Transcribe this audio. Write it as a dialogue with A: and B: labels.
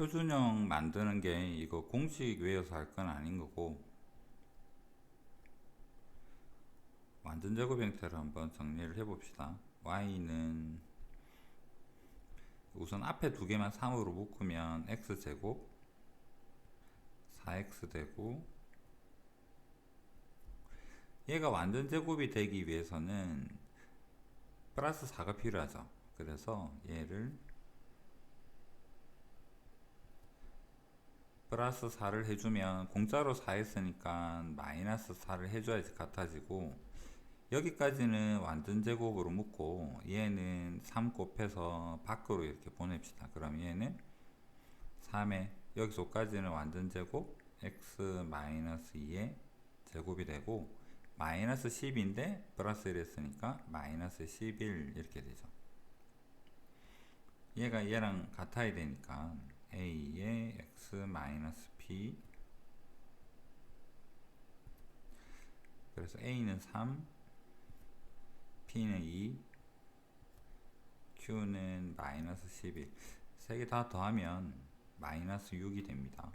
A: 표준형 만드는 게 이거 공식 외워서 할 건 아닌 거고 완전 제곱 형태로 한번 정리를 해 봅시다. y는 우선 앞에 두 개만 3으로 묶으면 x제곱 4x 되고 얘가 완전 제곱이 되기 위해서는 플러스 4가 필요하죠. 그래서 얘를 플러스 4를 해주면 공짜로 4 했으니까 마이너스 4를 해줘야지 같아지고 여기까지는 완전 제곱으로 묶고 얘는 3 곱해서 밖으로 이렇게 보냅시다. 그럼 얘는 3에 여기서까지는 완전 제곱 x 마이너스 2의 제곱이 되고 마이너스 10인데 플러스 1 했으니까 마이너스 11 이렇게 되죠. 얘가 얘랑 같아야 되니까 a의 x 마이너스 p 그래서 a는 3 p는 2 q는 마이너스 11 세 개 다 더하면 마이너스 6이 됩니다.